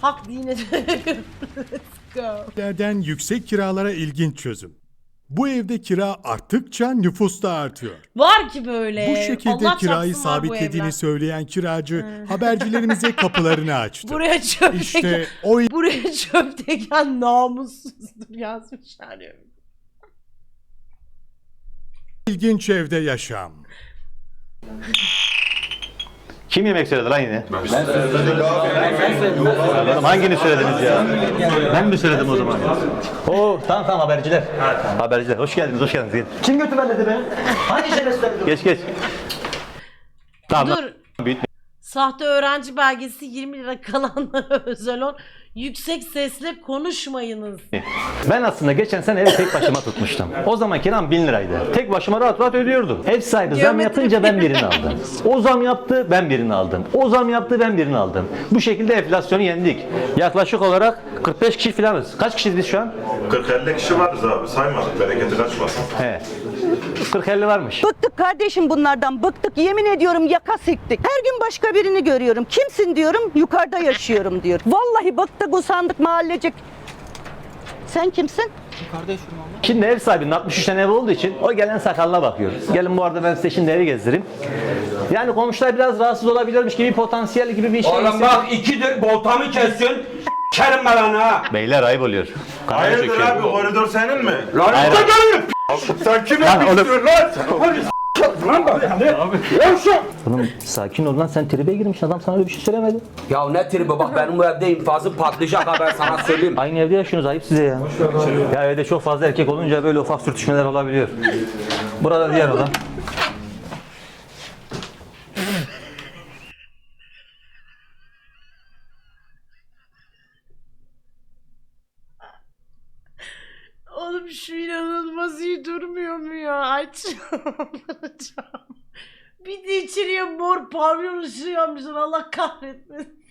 Hak dine. Let's go. Yüksek kiralara ilginç çözüm. Bu evde kira arttıkça nüfus da artıyor. Var ki böyle. Bu şekilde Allah kirayı çarpsın var bu evler. sabitlediğini söyleyen kiracı habercilerimize kapılarını açtı. Buraya çöp İşte teken, o buraya çöp teken namussuzdur yazmışlar ya. ilginç evde yaşam. Kim yemek söyledi lan yine? Ben söyledim. Hangini söylediniz ya? Ben mi söyledim o zaman? Oo tamam tamam haberciler. Haberciler. Hoş geldiniz, hoş geldiniz. Kim götürmedi be? Hangi şerefsizler Geç geç. Tamam. Dur. Büyütme. Sahte öğrenci belgesi 20 lira kalanlara özel on. Yüksek sesle konuşmayınız. Ben aslında geçen sene evi tek başıma tutmuştum. O zaman kiram 1000 liraydı. Tek başıma rahat rahat ödüyordum. Ev sahibi zam Geometri yapınca ben bir- birini aldım. O zam yaptı ben birini aldım. O zam yaptı ben birini aldım. Bu şekilde enflasyonu yendik. Yaklaşık olarak 45 kişi falanız. Kaç kişiyiz biz şu an? 40-50 kişi varız abi saymadık bereketi kaçmasın. He. 40-50 varmış. Bıktık kardeşim bunlardan bıktık yemin ediyorum yaka siktik. Her gün başka birini görüyorum. Kimsin diyorum yukarıda yaşıyorum diyor. Vallahi bıktık usandık mahallecik. Sen kimsin? Şimdi ev sahibinin 63 tane ev olduğu için o gelen sakalına bakıyor. Gelin bu arada ben size şimdi evi gezdireyim. Yani komşular biraz rahatsız olabilirmiş gibi potansiyel gibi bir şey. Oğlum bak ikidir boltamı kessin. Kerim ben ha. Beyler ayıp oluyor. Kamera Hayırdır abi koridor senin mi? Lan Hayır. usta gelin. Sen kime Lan oğlum. lan? Lan bak. Yavşak. Oğlum sakin ol lan sen tribe girmiş adam sana öyle bir şey söylemedi. Ya ne tribi bak benim bu evde infazım patlayacak ha ben sana söyleyeyim. Aynı evde yaşıyorsunuz ayıp size ya. Ya evde çok fazla erkek olunca böyle ufak sürtüşmeler olabiliyor. Burada diğer oda. Oğlum şu inanılmaz mu ya? Aç. bir de içeriye mor pavyon ışığı yapmışlar. Allah kahretmesin.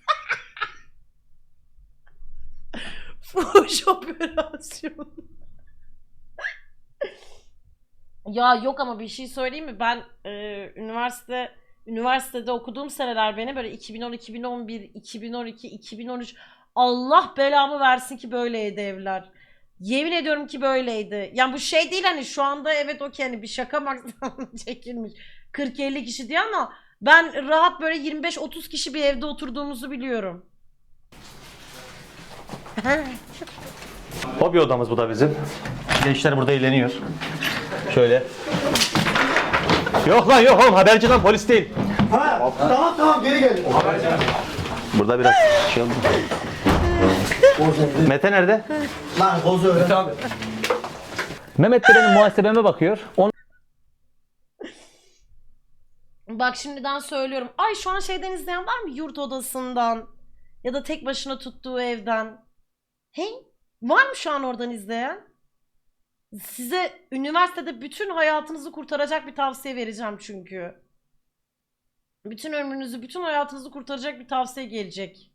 Fuhuş operasyon. ya yok ama bir şey söyleyeyim mi? Ben e, üniversite üniversitede okuduğum seneler beni böyle 2010, 2011, 2012, 2013 Allah belamı versin ki böyleydi evler. Yemin ediyorum ki böyleydi. Yani bu şey değil hani şu anda evet okey hani bir şaka maksimum çekilmiş. 40-50 kişi diye ama ben rahat böyle 25-30 kişi bir evde oturduğumuzu biliyorum. Hobi odamız bu da bizim. Gençler burada eğleniyor. Şöyle. Yok lan yok oğlum haberci lan polis değil. Tamam tamam geri gel. Burada biraz şey oldu. Mete nerede? Lan kozu öğren. Mehmet de benim muhasebeme bakıyor. On Bak şimdiden söylüyorum. Ay şu an şeyden izleyen var mı? Yurt odasından ya da tek başına tuttuğu evden. Hey, var mı şu an oradan izleyen? Size üniversitede bütün hayatınızı kurtaracak bir tavsiye vereceğim çünkü. Bütün ömrünüzü, bütün hayatınızı kurtaracak bir tavsiye gelecek.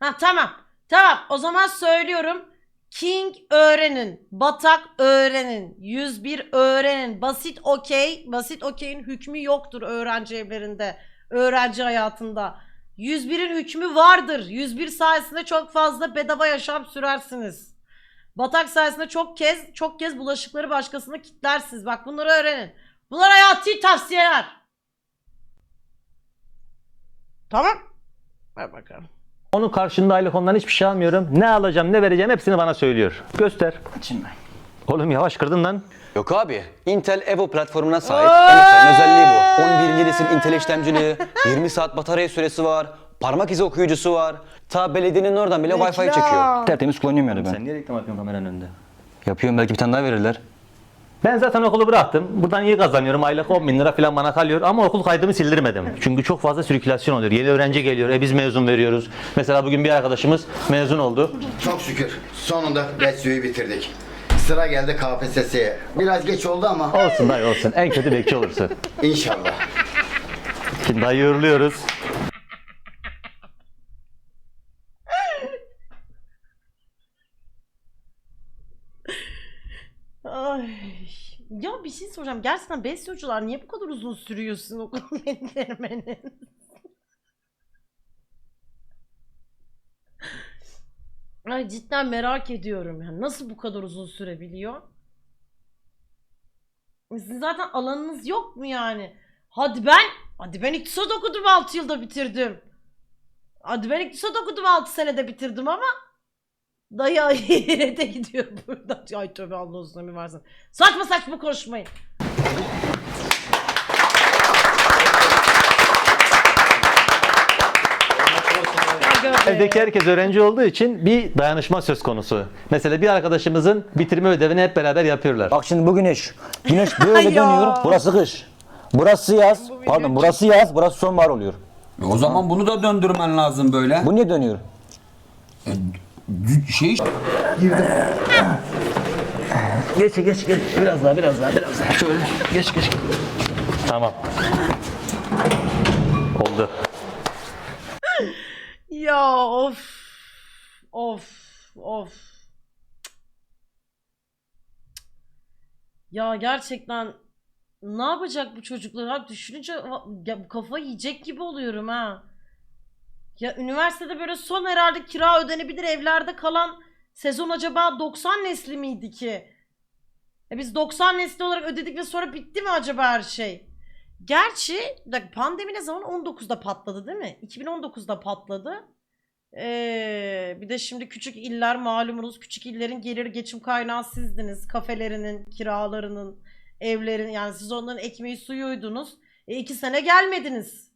Ha tamam. Tamam. O zaman söylüyorum. King öğrenin. Batak öğrenin. 101 öğrenin. Basit okey. Basit okeyin hükmü yoktur öğrenci evlerinde. Öğrenci hayatında. 101'in hükmü vardır. 101 sayesinde çok fazla bedava yaşam sürersiniz. Batak sayesinde çok kez çok kez bulaşıkları başkasına kitlersiniz. Bak bunları öğrenin. Bunlar hayati tavsiyeler. Tamam. Ver bakalım. Onun karşında aylık ondan hiçbir şey almıyorum. Ne alacağım ne vereceğim hepsini bana söylüyor. Göster. Şimdi. Oğlum yavaş kırdın lan. Yok abi. Intel Evo platformuna sahip. MSI'nin özelliği bu. 11. nesil Intel işlemcili, 20 saat batarya süresi var, parmak izi okuyucusu var. Ta belediyenin oradan bile Wi-Fi çekiyor. Tertemiz kullanıyorum yani ben. Sen niye reklam yapıyorsun kameranın önünde? Yapıyorum belki bir tane daha verirler. Ben zaten okulu bıraktım. Buradan iyi kazanıyorum. Aylık 10 bin lira falan bana kalıyor. Ama okul kaydımı sildirmedim. Çünkü çok fazla sirkülasyon oluyor. Yeni öğrenci geliyor. E biz mezun veriyoruz. Mesela bugün bir arkadaşımız mezun oldu. Çok şükür. Sonunda Betsu'yu bitirdik. Sıra geldi KPSS'ye. Biraz geç oldu ama Olsun dayı olsun. En kötü bekçi olursun. inşallah. Şimdi dayı uğurluyoruz. Ay. Ya bir şey soracağım. Gerçekten besyocular niye bu kadar uzun sürüyorsun okul bitirmenin? Ay cidden merak ediyorum yani nasıl bu kadar uzun sürebiliyor? Sizin zaten alanınız yok mu yani? Hadi ben, hadi ben iktisat okudum 6 yılda bitirdim. Hadi ben iktisat okudum 6 senede bitirdim ama dayı ahirete gidiyor burada. Ay tövbe Allah uzun ömür versin. Saçma saçma konuşmayın. Evdeki herkes öğrenci olduğu için bir dayanışma söz konusu. Mesela bir arkadaşımızın bitirme ödevini hep beraber yapıyorlar. Bak şimdi bu güneş. Güneş böyle Ya. dönüyor. Burası kış. Burası yaz. Pardon burası yaz. Burası sonbahar oluyor. O zaman bunu da döndürmen lazım böyle. Bu niye dönüyor? Şey Tamam. Oldu. Ya of. Of. Of. Ya gerçekten ne yapacak bu çocuklar abi düşününce ya kafa yiyecek gibi oluyorum ha. Ya üniversitede böyle son herhalde kira ödenebilir evlerde kalan sezon acaba 90 nesli miydi ki? E biz 90 nesli olarak ödedik ve sonra bitti mi acaba her şey? Gerçi dakika, pandemi ne zaman? 19'da patladı değil mi? 2019'da patladı. Ee, bir de şimdi küçük iller malumunuz küçük illerin gelir geçim kaynağı sizdiniz. Kafelerinin, kiralarının, evlerin yani siz onların ekmeği suyuydunuz. E iki sene gelmediniz.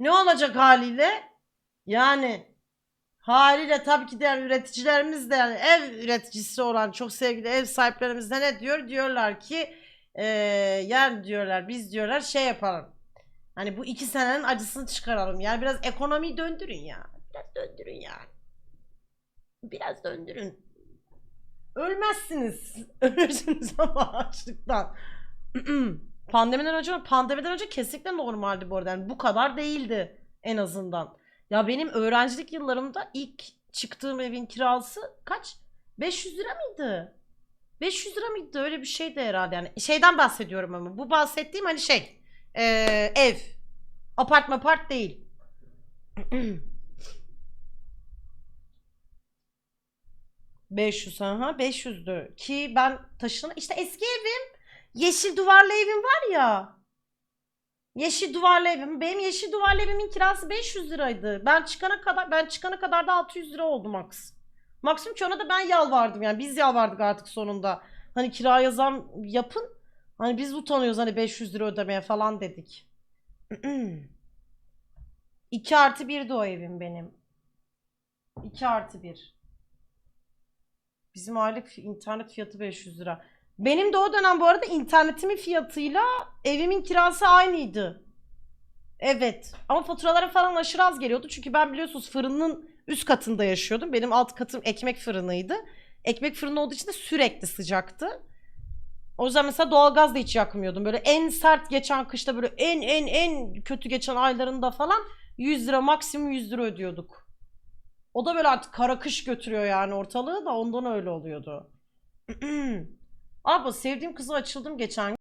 Ne olacak haliyle? Yani haliyle tabii ki de üreticilerimiz de yani ev üreticisi olan çok sevgili ev sahiplerimiz de ne diyor? Diyorlar ki eee yani diyorlar biz diyorlar şey yapalım. Hani bu iki senenin acısını çıkaralım. Yani biraz ekonomiyi döndürün ya. Biraz döndürün ya. Biraz döndürün. Ölmezsiniz. Ölürsünüz ama açlıktan. Pandemiden önce pandemiden önce kesinlikle normaldi bu arada. Yani bu kadar değildi en azından. Ya benim öğrencilik yıllarımda ilk çıktığım evin kirası kaç? 500 lira mıydı? 500 lira mıydı? Öyle bir şeydi herhalde yani. Şeyden bahsediyorum ama. Bu bahsettiğim hani şey. eee, ev. Apart apart değil. ...500 ha 500'dü ki ben taşın işte eski evim yeşil duvarlı evim var ya Yeşil duvarlı evim. Benim yeşil duvarlı evimin kirası 500 liraydı. Ben çıkana kadar ben çıkana kadar da 600 lira oldu max. Maksimum ki ona da ben yalvardım yani. Biz yalvardık artık sonunda. Hani kiraya zam yapın. Hani biz utanıyoruz hani 500 lira ödemeye falan dedik. 2 artı 1'di o evim benim. 2 artı 1. Bizim aylık internet fiyatı 500 lira. Benim de o dönem bu arada internetimin fiyatıyla evimin kirası aynıydı. Evet. Ama faturalara falan aşırı az geliyordu. Çünkü ben biliyorsunuz fırının üst katında yaşıyordum. Benim alt katım ekmek fırınıydı. Ekmek fırını olduğu için de sürekli sıcaktı. O yüzden mesela doğalgaz da hiç yakmıyordum. Böyle en sert geçen kışta böyle en en en kötü geçen aylarında falan 100 lira maksimum 100 lira ödüyorduk. O da böyle artık kara kış götürüyor yani ortalığı da ondan öyle oluyordu. Abi sevdiğim kıza açıldım geçen gün.